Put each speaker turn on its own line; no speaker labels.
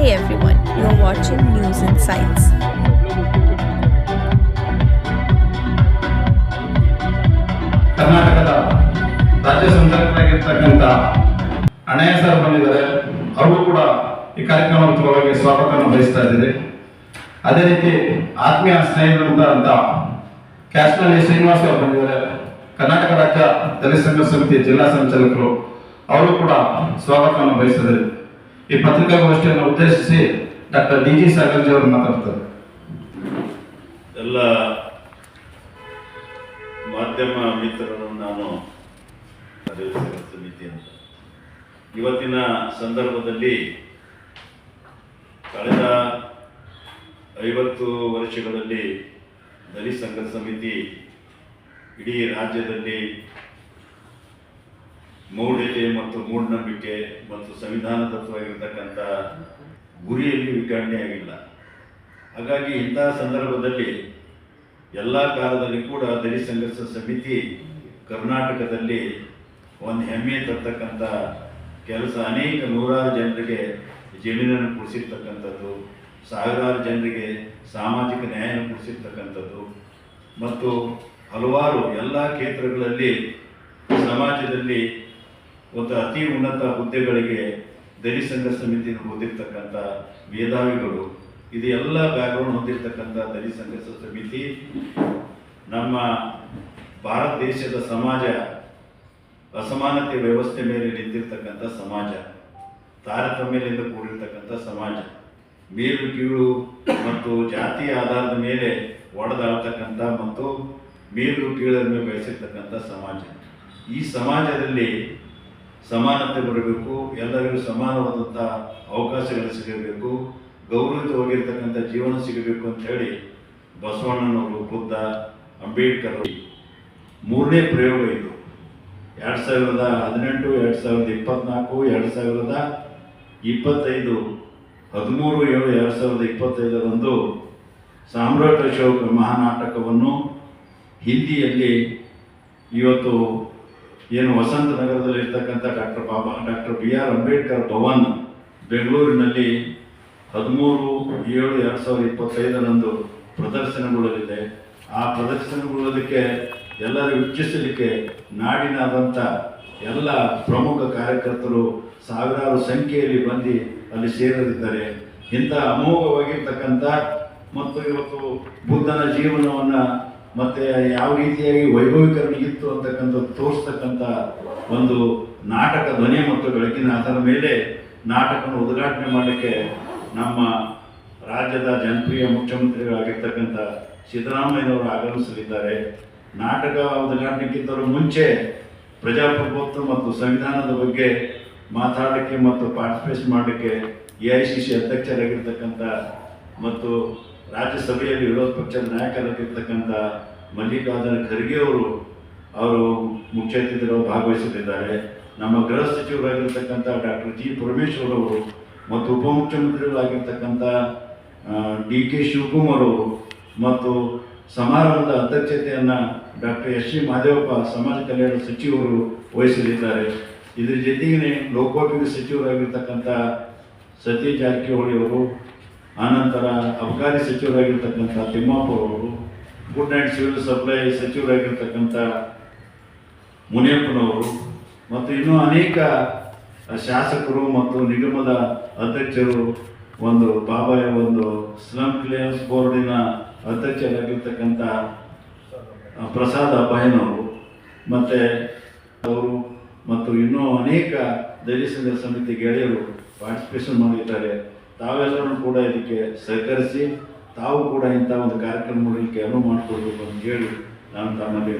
Hey everyone, you're watching News Insights.
ಕರ್ನಾಟಕದ ರಾಜ್ಯ ಸಂಚಾಲಕರಾಗಿರ್ತಕ್ಕಂಥ ಅಣ್ಣಯ್ಯ sir ಬಂದಿದ್ದಾರೆ. ಅವರು ಕೂಡ ಈ ಕಾರ್ಯಕ್ರಮಕ್ಕೆ ಸ್ವಾಗತವನ್ನು ಬಯಸ್ತಾ ಇದ್ದಾರೆ. ಅದೇ ರೀತಿ ಆತ್ಮೀಯ ಸ್ನೇಹಿತರಂತ ಕ್ಯಾಶ್ನಲ್ಲಿ ಶ್ರೀನಿವಾಸ್ ಅವರು ಬಂದಿದ್ದಾರೆ. ಕರ್ನಾಟಕ ರಾಜ್ಯ ದಲಿತ ಸಂಘ ಸಮಿತಿ ಜಿಲ್ಲಾ ಸಂಚಾಲಕರು ಅವರು ಕೂಡ ಸ್ವಾಗತವನ್ನು ಬಯಸಿದ್ದಾರೆ ಈ ಪತ್ರಿಕಾಗೋಷ್ಠಿಯನ್ನು ಉದ್ದೇಶಿಸಿ ಡಾಕ್ಟರ್ ಡಿ ಜಿ ಸಾಗರ್ಜಿ ಅವರು ಮಾತಾಡ್ತಾರೆ.
ಎಲ್ಲ ಮಾಧ್ಯಮ ಮಿತ್ರರನ್ನು ನಾನು ಅಂತ. ಇವತ್ತಿನ ಸಂದರ್ಭದಲ್ಲಿ ಕಳೆದ ಐವತ್ತು ವರ್ಷಗಳಲ್ಲಿ ದಲಿತ ಸಂಘ ಸಮಿತಿ ಇಡೀ ರಾಜ್ಯದಲ್ಲಿ ಮೌಢ್ಯತೆ ಮತ್ತು ಮೂಢನಂಬಿಕೆ ಮತ್ತು ಸಂವಿಧಾನ ಸಂವಿಧಾನದತ್ವವಾಗಿರ್ತಕ್ಕಂಥ ಗುರಿಯಲ್ಲಿ ವಿಕರಣೆಯಾಗಿಲ್ಲ ಹಾಗಾಗಿ ಇಂತಹ ಸಂದರ್ಭದಲ್ಲಿ ಎಲ್ಲ ಕಾಲದಲ್ಲಿ ಕೂಡ ದಲಿತ ಸಂಘರ್ಷ ಸಮಿತಿ ಕರ್ನಾಟಕದಲ್ಲಿ ಒಂದು ಹೆಮ್ಮೆ ತರ್ತಕ್ಕಂಥ ಕೆಲಸ ಅನೇಕ ನೂರಾರು ಜನರಿಗೆ ಜಮೀನನ್ನು ಕೊಡಿಸಿರ್ತಕ್ಕಂಥದ್ದು, ಸಾವಿರಾರು ಜನರಿಗೆ ಸಾಮಾಜಿಕ ನ್ಯಾಯವನ್ನು ಕೊಡಿಸಿರ್ತಕ್ಕಂಥದ್ದು ಮತ್ತು ಹಲವಾರು ಎಲ್ಲ ಕ್ಷೇತ್ರಗಳಲ್ಲಿ ಸಮಾಜದಲ್ಲಿ ಒಂದು ಅತಿ ಉನ್ನತ ಹುದ್ದೆಗಳಿಗೆ ದಲಿತ ಸಂಘ ಸಮಿತಿ ಹೊಂದಿರತಕ್ಕಂಥ ಮೇಧಾವಿಗಳು, ಇದು ಎಲ್ಲ ಬ್ಯಾಕ್ಗ್ರೌಂಡ್ ಹೊಂದಿರತಕ್ಕಂಥ ದಲಿತ ಸಂಘ ಸಮಿತಿ, ನಮ್ಮ ಭಾರತ ದೇಶದ ಸಮಾಜ, ಅಸಮಾನತೆ ವ್ಯವಸ್ಥೆ ಮೇಲೆ ನಿಂತಿರ್ತಕ್ಕಂಥ ಸಮಾಜ, ತಾರತಮ್ಯದಿಂದ ಕೂಡಿರ್ತಕ್ಕಂಥ ಸಮಾಜ, ಮೇಲು ಕೀಳು ಮತ್ತು ಜಾತಿ ಆಧಾರದ ಮೇಲೆ ಒಡೆದಾಡ್ತಕ್ಕಂಥ ಮತ್ತು ಮೇಲು ಕೀಳನ್ನು ಬೆಳೆಸಿರ್ತಕ್ಕಂಥ ಸಮಾಜ. ಈ ಸಮಾಜದಲ್ಲಿ ಸಮಾನತೆ ಬರಬೇಕು, ಎಲ್ಲರಿಗೂ ಸಮಾನವಾದಂಥ ಅವಕಾಶಗಳು ಸಿಗಬೇಕು ಗೌರವಿತವಾಗಿರ್ತಕ್ಕಂಥ ಜೀವನ ಸಿಗಬೇಕು ಅಂತ ಹೇಳಿ ಬಸವಣ್ಣನವರು, ಬುದ್ಧ, ಅಂಬೇಡ್ಕರ್ ಮೂರನೇ ಪ್ರಯೋಗ ಇದು. ಎರಡು ಸಾವಿರದ ಹದಿನೆಂಟು, ಎರಡು ಸಾವಿರದ ಇಪ್ಪತ್ನಾಲ್ಕು, ಎರಡು ಸಾವಿರದ ಇಪ್ಪತ್ತೈದು, ಹದಿಮೂರು ಏಳು ಎರಡು ಸಾವಿರದ ಇಪ್ಪತ್ತೈದರಂದು ಸಾಮ್ರಾಟ ಅಶೋಕ್ ಮಹಾನಾಟಕವನ್ನು ಹಿಂದಿಯಲ್ಲಿ ಇವತ್ತು ಏನು ವಸಂತ ನಗರದಲ್ಲಿ ಇರ್ತಕ್ಕಂಥ doctor Baba, doctor B R Ambedkar Bhavan ಬೆಂಗಳೂರಿನಲ್ಲಿ ಹದಿಮೂರು ಏಳು ಎರಡು ಸಾವಿರದ ಇಪ್ಪತ್ತೈದರಂದು ಪ್ರದರ್ಶನಗೊಳ್ಳಲಿದೆ. ಆ ಪ್ರದರ್ಶನಗೊಳ್ಳೋದಕ್ಕೆ ಎಲ್ಲರೂ ವೀಕ್ಷಿಸಲಿಕ್ಕೆ ನಾಡಿನಾದಂಥ ಎಲ್ಲ ಪ್ರಮುಖ ಕಾರ್ಯಕರ್ತರು ಸಾವಿರಾರು ಸಂಖ್ಯೆಯಲ್ಲಿ ಬಂದು ಅಲ್ಲಿ ಸೇರಲಿದ್ದಾರೆ. ಇಂಥ ಅಮೋಘವಾಗಿರ್ತಕ್ಕಂಥ ಮತ್ತು ಇವತ್ತು ಬುದ್ಧನ ಜೀವನವನ್ನು ಮತ್ತೆ ಯಾವ ರೀತಿಯಾಗಿ ವೈಭವೀಕರಣ ಇತ್ತು ಅಂತಕ್ಕಂಥದ್ದು ತೋರಿಸ್ತಕ್ಕಂಥ ಒಂದು ನಾಟಕ ಧ್ವನಿ ಮತ್ತು ಬೆಳಕಿನ ಅದರ ಮೇಲೆ ನಾಟಕವನ್ನು ಉದ್ಘಾಟನೆ ಮಾಡಲಿಕ್ಕೆ ನಮ್ಮ ರಾಜ್ಯದ ಜನಪ್ರಿಯ ಮುಖ್ಯಮಂತ್ರಿಗಳಾಗಿರ್ತಕ್ಕಂಥ ಸಿದ್ದರಾಮಯ್ಯನವರು ಆಗಮಿಸಲಿದ್ದಾರೆ. ನಾಟಕ ಉದ್ಘಾಟನೆಗಿಂತಲೂ ಮುಂಚೆ ಪ್ರಜಾಪ್ರಭುತ್ವ ಮತ್ತು ಸಂವಿಧಾನದ ಬಗ್ಗೆ ಮಾತಾಡಲಿಕ್ಕೆ ಮತ್ತು ಪಾರ್ಟಿಸಿಪೇಟ್ ಮಾಡಲಿಕ್ಕೆ ಎ ಐ ಸಿ ಸಿ ಅಧ್ಯಕ್ಷರಾಗಿರ್ತಕ್ಕಂಥ ಮತ್ತು ರಾಜ್ಯಸಭೆಯಲ್ಲಿ ವಿರೋಧ ಪಕ್ಷದ ನಾಯಕರಾಗಿರ್ತಕ್ಕಂಥ ಮಲ್ಲಿಕಾರ್ಜುನ ಖರ್ಗೆ ಅವರು ಅವರು ಮುಖ್ಯ ಅತಿಥಿಗಳು ಭಾಗವಹಿಸಲಿದ್ದಾರೆ. ನಮ್ಮ ಗೃಹ ಸಚಿವರಾಗಿರ್ತಕ್ಕಂಥ ಡಾಕ್ಟರ್ ಜಿ ಪರಮೇಶ್ವರ್ ಅವರು ಮತ್ತು ಉಪಮುಖ್ಯಮಂತ್ರಿಗಳಾಗಿರ್ತಕ್ಕಂಥ ಡಿ ಕೆ ಶಿವಕುಮಾರ್ ಅವರು ಮತ್ತು ಸಮಾರಂಭದ ಅಧ್ಯಕ್ಷತೆಯನ್ನು ಡಾಕ್ಟರ್ ಎಸ್ ಸಿ ಮಾದೇವಪ್ಪ, ಸಮಾಜ ಕಲ್ಯಾಣ ಸಚಿವರು ವಹಿಸಲಿದ್ದಾರೆ. ಇದರ ಜೊತೆಗೇ ಲೋಕೋಪಯೋಗಿ ಸಚಿವರಾಗಿರ್ತಕ್ಕಂಥ ಸತೀಶ್ ಜಾರಕಿಹೊಳಿ ಅವರು ಆನಂತರ ಅಬಕಾರಿ ಸಚಿವರಾಗಿರ್ತಕ್ಕಂಥ ತಿಮ್ಮಪ್ಪ ಅವರು ಫುಡ್ ಆ್ಯಂಡ್ ಸಿವಿಲ್ ಸಪ್ಲೈ ಸಚಿವರಾಗಿರ್ತಕ್ಕಂಥ ಮುನಿಯಪ್ಪನವರು, ಮತ್ತು ಇನ್ನೂ ಅನೇಕ ಶಾಸಕರು ಮತ್ತು ನಿಗಮದ ಅಧ್ಯಕ್ಷರು ಒಂದು ಬಾಬಾಯ ಒಂದು ಸ್ಲಮ್ ಕ್ಲಿಯರೆನ್ಸ್ ಬೋರ್ಡಿನ ಅಧ್ಯಕ್ಷರಾಗಿರ್ತಕ್ಕಂಥ ಪ್ರಸಾದ್ ಅಭಯನವರು ಮತ್ತು ಅವರು ಮತ್ತು ಇನ್ನೂ ಅನೇಕ ದಲಿತ ಸಮಿತಿ ಗೆಳೆಯರು ಪಾರ್ಟಿಸಿಪೇಷನ್ ಮಾಡಿದ್ದಾರೆ. ತಾವೆಲ್ಲರೂ ಕೂಡ ಇದಕ್ಕೆ ಸಹಕರಿಸಿ, ತಾವು ಕೂಡ ಇಂಥ ಒಂದು ಕಾರ್ಯಕ್ರಮ ಮಾಡಲಿಕ್ಕೆ ಅನುವು ಮಾಡಿಕೊಡ್ಬೇಕು ಅಂತ ಹೇಳಿ ನಾನು ತಮ್ಮಲ್ಲಿ